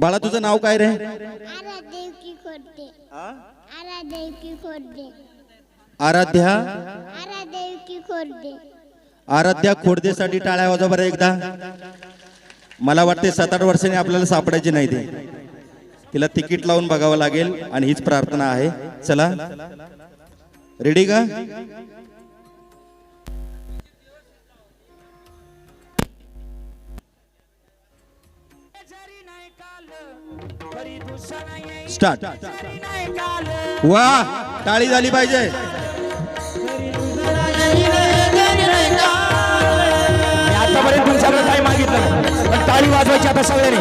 बाळा तुझं नाव काय रे? आराध्या आराध्या खोडदेसाठी टाळ्या वाजवा बरं एकदा. मला वाटते सात आठ वर्षांनी आपल्याला सापडायची नाही ते. तिला तिकीट लावून बघावं लागेल आणि हीच प्रार्थना आहे. चला. रेडी का? स्टार्ट वा टाळी झाली पाहिजे. आतापर्यंत तुमच्याकडे काही मागितलं पण टाळी वाजवायची आता सगळ्यांनी.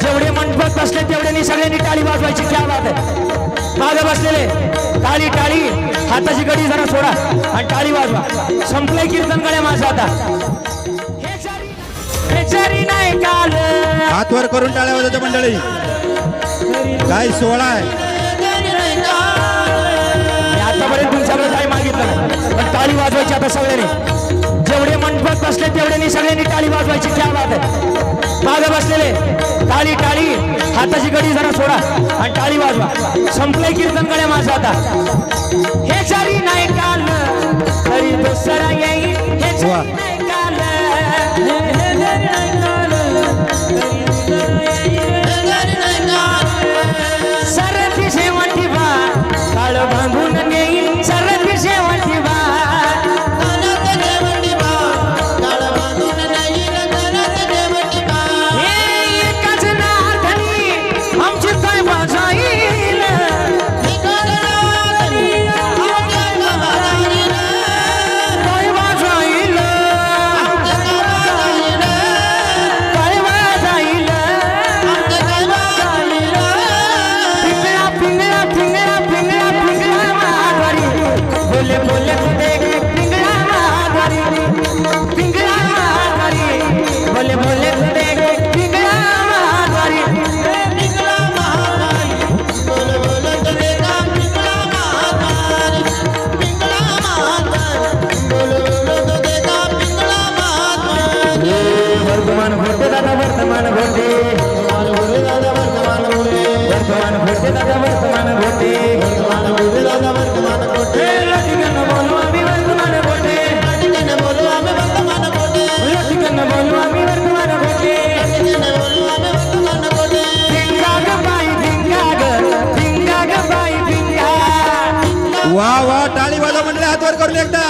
जेवढे मंडपात बसले तेवढ्यांनी सगळ्यांनी टाळी वाजवायची क्या बात आहे. मागे बसलेले टाळी टाळी. हाताची गडी जरा सोडा आणि टाळी वाजवा. संपलंय कीर्तन गड्या माझं आता. जरी नाही काल. हात वर करून टाळ्या वाजवायच्या मंडळी. काय सोहळा आहे? आतापर्यंत तुमच्याकडे काही मागितलं नाही. पण टाळी वाजवायची आता सगळ्यांनी. जेवढे मंडपात बसले तेवढ्यांनी सगळ्यांनी टाळी वाजवायची. क्या बात आहे. मागे बसलेले. टाळी टाळी. हाताची गडी जरा सोडा आणि टाळी वाजवा. संपलंय कीर्तन गड्या माझं आता. हे जरी नाही वा वा टाळी वाजवा मंडळी हात वर करून एकदा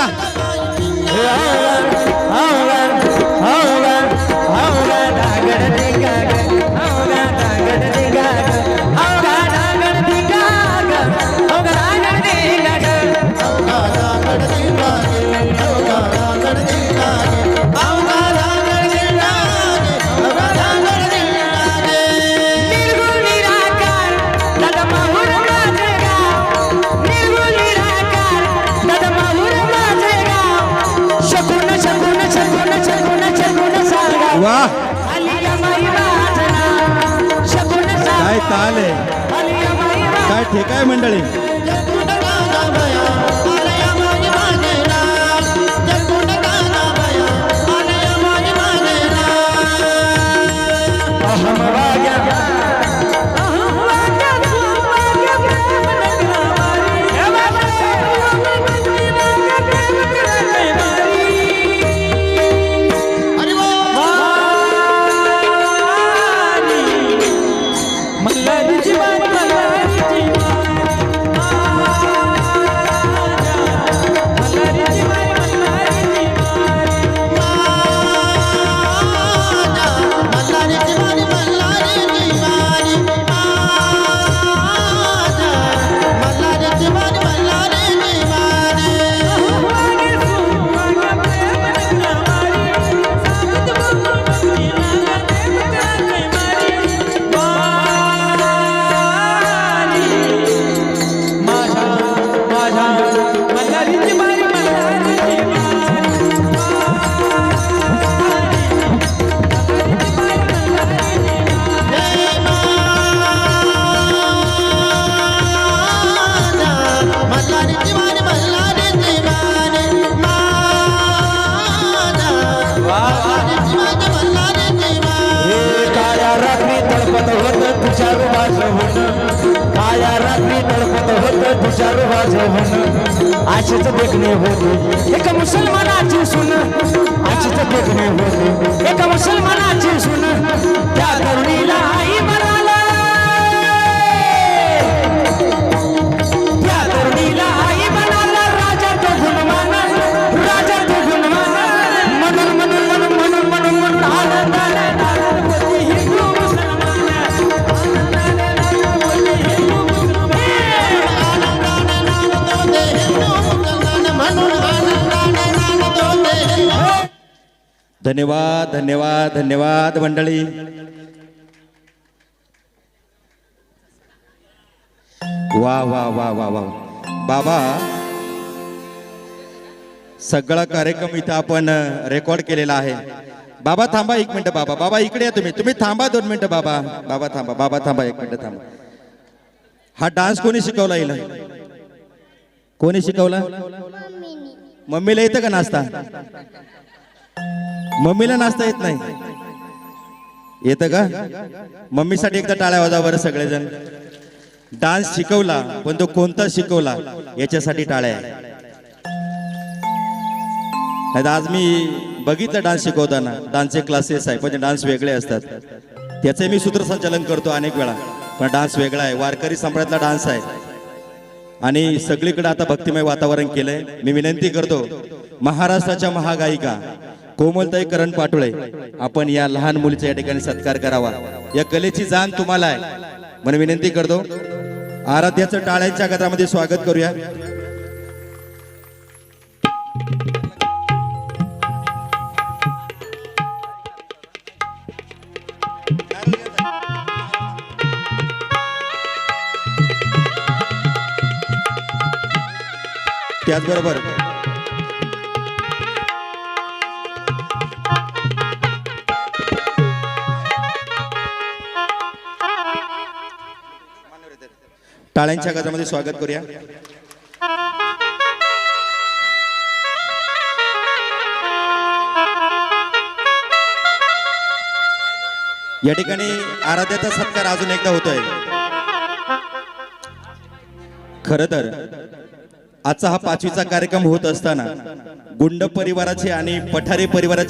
वाजना काय ठेक आहे मंडळी? मल्हारीची वाट तडपत होत तुषार वाजवण काया रात्री तडपत होत तुषार वाजवण आशीच देखणे होते. एका मुसलमानाची सुन. आशीच देखणे होते. एक मुसलमानाची सुन. त्या धन्यवाद धन्यवाद धन्यवाद मंडळी. वा वा वा वा वा. बाबा सगळा कार्यक्रम इथं आपण रेकॉर्ड केलेला आहे. बाबा थांबा एक मिनिट बाबा. बाबा इकडे या तुम्ही. तुम्ही थांबा दोन मिनिटं बाबा. बाबा थांबा बाबा थांबा एक मिनिट थांबा. हा डान्स कोणी शिकवला हिला? कोणी शिकवला? मम्मीला येतं का नाचता मम्मीला नाचता येत नाही. येतं का? मम्मीसाठी एकदा टाळ्या वाजा बरं सगळेजण. डान्स शिकवला पण तो कोणता शिकवला याच्यासाठी टाळ्या आहे. आज मी बघितलं डान्स शिकवताना. डान्सचे क्लासेस आहे पण डान्स वेगळे असतात. त्याचे मी सूत्रसंचालन करतो अनेक वेळा पण डान्स वेगळा आहे. वारकरी संप्रदायातला डान्स आहे. आणि सगळीकडे आता भक्तिमय वातावरण केलंय. मी विनंती करतो महाराष्ट्राच्या महागायिका कोमलताई करण पाटोळे आपण या लहान मुलीच्या या ठिकाणी सत्कार करावा. या कलेची जाण तुम्हाला आहे. म्हणून विनंती करतो आराध्याचं टाळ्यांच्या गटामध्ये स्वागत करूया. त्याचबरोबर टाळ्यांच्या गजामध्ये स्वागत करूया. या ठिकाणी आराध्याचा सत्कार अजून एकदा होतोय. खर तर आजचा हा पाचवीचा कार्यक्रम होत असताना गुंड परिवाराचे आणि पठारे परिवाराचे